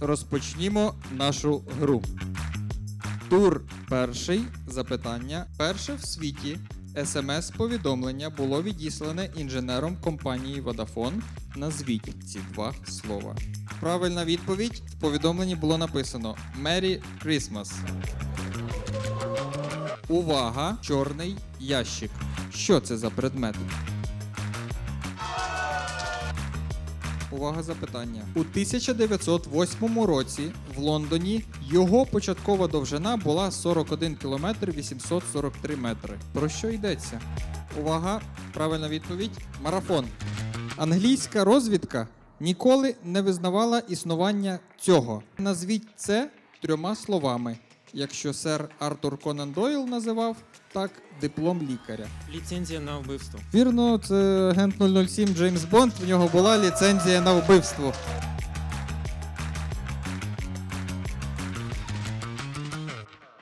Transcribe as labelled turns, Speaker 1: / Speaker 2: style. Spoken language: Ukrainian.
Speaker 1: розпочнімо нашу гру. Тур перший запитання. Перше в світі смс-повідомлення було відіслане інженером компанії Vodafone. Назвіть ці два слова. Правильна відповідь в повідомленні було написано Merry Christmas. Увага! Чорний ящик. Що це за предмет? Увага запитання. У 1908 році в Лондоні його початкова довжина була 41 км 843 метри. Про що йдеться? Увага! Правильна відповідь. Марафон. Англійська розвідка ніколи не визнавала існування цього. Назвіть це трьома словами. Якщо сер Артур Конан Дойл називав так диплом лікаря.
Speaker 2: Ліцензія на вбивство.
Speaker 1: Вірно, це агент 007 Джеймс Бонд. В нього була ліцензія на вбивство.